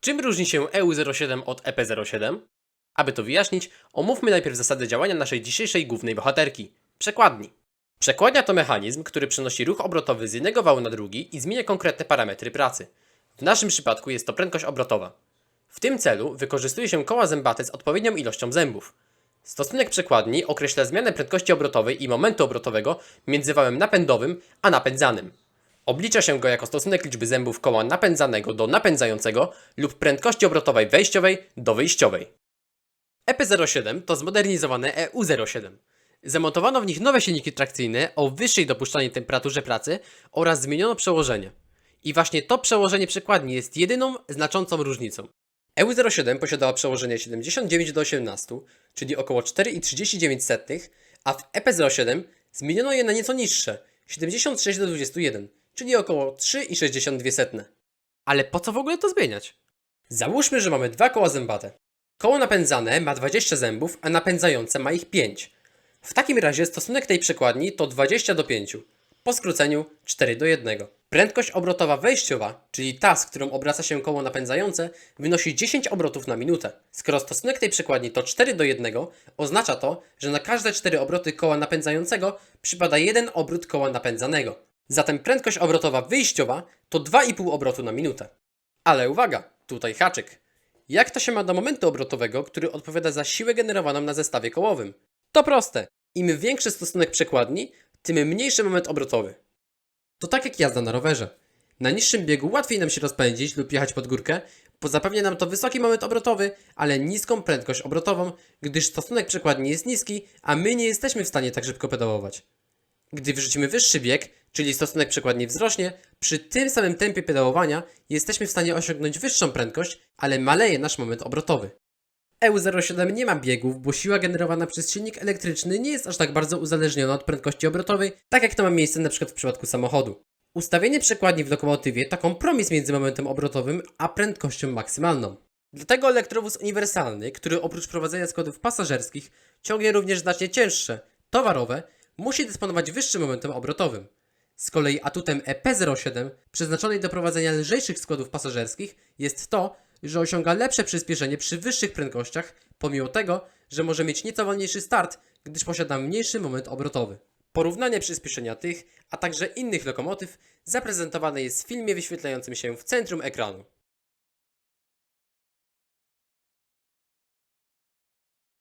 Czym różni się EU07 od EP07? Aby to wyjaśnić, omówmy najpierw zasady działania naszej dzisiejszej głównej bohaterki przekładni. Przekładnia to mechanizm, który przenosi ruch obrotowy z jednego wału na drugi i zmienia konkretne parametry pracy. W naszym przypadku jest to prędkość obrotowa. W tym celu wykorzystuje się koła zębate z odpowiednią ilością zębów. Stosunek przekładni określa zmianę prędkości obrotowej i momentu obrotowego między wałem napędowym a napędzanym. Oblicza się go jako stosunek liczby zębów koła napędzanego do napędzającego lub prędkości obrotowej wejściowej do wyjściowej. EP07 to zmodernizowane EU07. Zamontowano w nich nowe silniki trakcyjne o wyższej dopuszczalnej temperaturze pracy oraz zmieniono przełożenie. I właśnie to przełożenie przekładni jest jedyną znaczącą różnicą. EU07 posiadała przełożenie 79 do 18, czyli około 4,39, a w EP07 zmieniono je na nieco niższe 76 do 21, czyli około 3,62. Ale po co w ogóle to zmieniać? Załóżmy, że mamy dwa koła zębate. Koło napędzane ma 20 zębów, a napędzające ma ich 5. W takim razie stosunek tej przekładni to 20 do 5. Po skróceniu 4 do 1. Prędkość obrotowa wejściowa, czyli ta, z którą obraca się koło napędzające, wynosi 10 obrotów na minutę. Skoro stosunek tej przekładni to 4 do 1, oznacza to, że na każde 4 obroty koła napędzającego przypada jeden obrót koła napędzanego. Zatem prędkość obrotowa wyjściowa to 2,5 obrotu na minutę. Ale uwaga, tutaj haczyk. Jak to się ma do momentu obrotowego, który odpowiada za siłę generowaną na zestawie kołowym? To proste. Im większy stosunek przekładni, tym mniejszy moment obrotowy. To tak jak jazda na rowerze. Na niższym biegu łatwiej nam się rozpędzić lub jechać pod górkę, bo zapewnia nam to wysoki moment obrotowy, ale niską prędkość obrotową, gdyż stosunek przekładni jest niski, a my nie jesteśmy w stanie tak szybko pedałować. Gdy wrzucimy wyższy bieg, czyli stosunek przekładni wzrośnie, przy tym samym tempie pedałowania jesteśmy w stanie osiągnąć wyższą prędkość, ale maleje nasz moment obrotowy. EU07 nie ma biegów, bo siła generowana przez silnik elektryczny nie jest aż tak bardzo uzależniona od prędkości obrotowej, tak jak to ma miejsce np. w przypadku samochodu. Ustawienie przekładni w lokomotywie to kompromis między momentem obrotowym a prędkością maksymalną. Dlatego elektrowóz uniwersalny, który oprócz prowadzenia składów pasażerskich ciągnie również znacznie cięższe, towarowe, musi dysponować wyższym momentem obrotowym. Z kolei atutem EP07 przeznaczonej do prowadzenia lżejszych składów pasażerskich jest to, że osiąga lepsze przyspieszenie przy wyższych prędkościach, pomimo tego, że może mieć nieco wolniejszy start, gdyż posiada mniejszy moment obrotowy. Porównanie przyspieszenia tych, a także innych lokomotyw zaprezentowane jest w filmie wyświetlającym się w centrum ekranu.